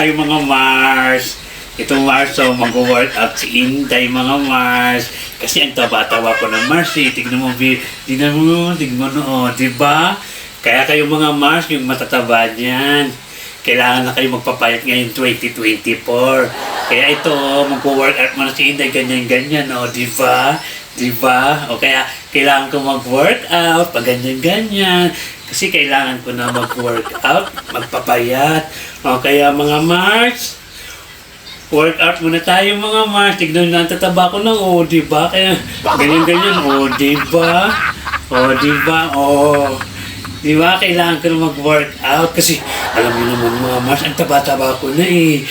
Ay, mga Mars. Ito Mars, so mag-workout si Inday, mga Mars. Kasi ang taba-taba ko ng Mars, eh. Tignan mo, Vi. Tignan mo, tignan mo, oh, di ba? Kaya kayo mga Mars, yung matataba niyan. Kailangan na kayo magpapayat ngayon 2024. Kaya ito, mag-workout mo na si Inday, ganyan-ganyan, o, di ba? Di ba? O kaya, kailangan ko mag-workout, pag ganyan-ganyan. Kasi kailangan ko na mag-workout, magpapayat. O kaya mga Mars, workout muna tayo mga Mars. Tignan na tataba ko na, o, di ba? Kaya, ganyan-ganyan, o, di ba? O, di ba? O, di ba? Kailangan ko na mag-workout kasi, alam mo naman mga Mars, ang taba-taba ko na eh.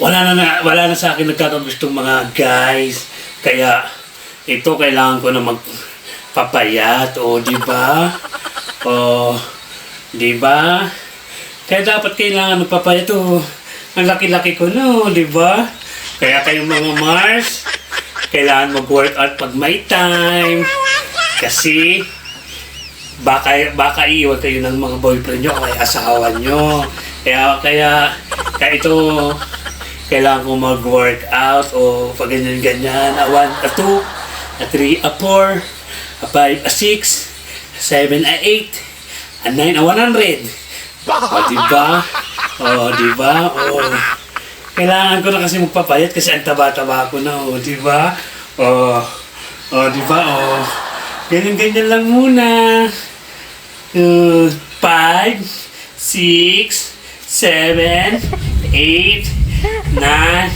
Wala na, na wala na sa akin nagkakagustong mga guys. Kaya, ito kailangan ko na magpapayat, o, di ba? O, di ba? Kaya dapat kailangan magpapayat, o. Ang laki-laki ko no, di ba? Kaya kayong mga Mars, kailangan mag-workout pag may time. Kasi, baka, baka iiwan kayo ng mga boyfriend nyo o kaya asawa nyo. Kaya, kaya, kaya ito, kailangan ko mag-workout o pag ganyan-ganyan. A 1, a 3, a 4, a 5, a 6, 7, a 8, a 9, a 100. O, diba? O, diba? O, kailangan ko na kasi magpapayat kasi ang taba-taba ko na, o, diba? O, o, diba? O, ganyan-ganyan lang muna. Uh, 5, 6, 7, 8, na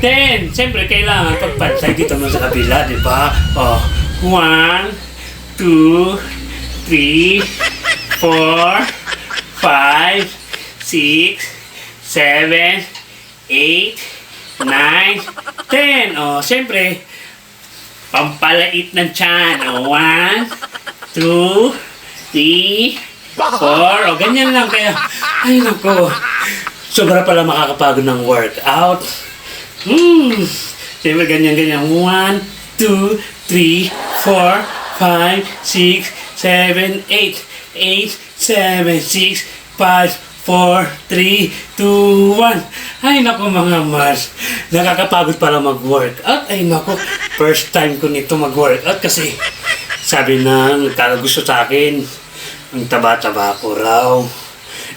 10. Siyempre, kailangan pagpantay dito mo sa kabila, di ba? Oh, 1, 2, 3, 4, 5, 6, 7, 8, 9, 10. Oh, siyempre, pampalait ng tiyan. Oh, 1, 2, 3, 4. Oh, ganyan lang kayo. Ay, nako sobra pala makakapagod ng workout. Hmm. Siyempre, ganyan-ganyan. One, two, three, four, five, six, seven, eight. Eight, seven, six, five, four, three, two, one. Ay, nako mga Mars. Nakakapagod pala mag-workout. Ay, nako. First time ko nito mag-workout kasi sabi na nagkakagusto sa akin. Ang taba-taba ko raw.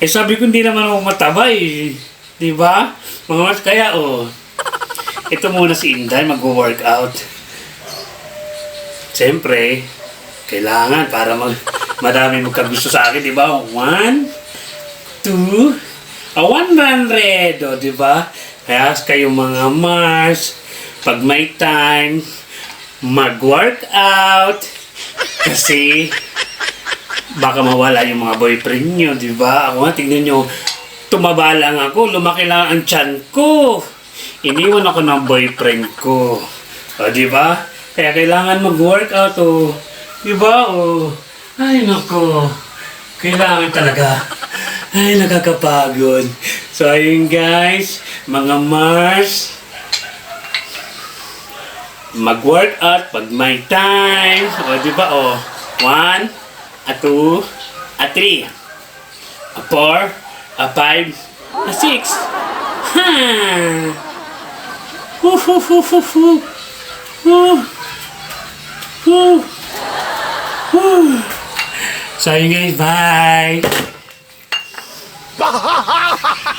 Eh, sabi ko hindi naman ako mataba. Di ba? Mga Mars, kaya oh. Ito muna si Inday mag-workout. Siyempre, kailangan para mag madami magkagusto sa akin, di ba? One, two, a one hundred, o, di ba? Kaya kayo mga Mars, pag may time, mag-workout. Kasi, baka mawala yung mga boyfriend nyo, di ba? Ako nga, tingnan nyo, tumaba lang ako, lumaki lang ang tiyan ko. Iniwan ako ng boyfriend ko. O, di ba? Kaya kailangan mag-workout, o. Di ba, o. Ay, nako. Kailangan talaga. Ay, nakakapagod. So, ayun guys, mga Mars, mag-workout pag may time. O, di ba, o. One, a 2, a 3, a 4, a 5, a 6. Hmm. Woo, woo, woo, woo, woo. Woo. Woo. Woo. So you guys, bye.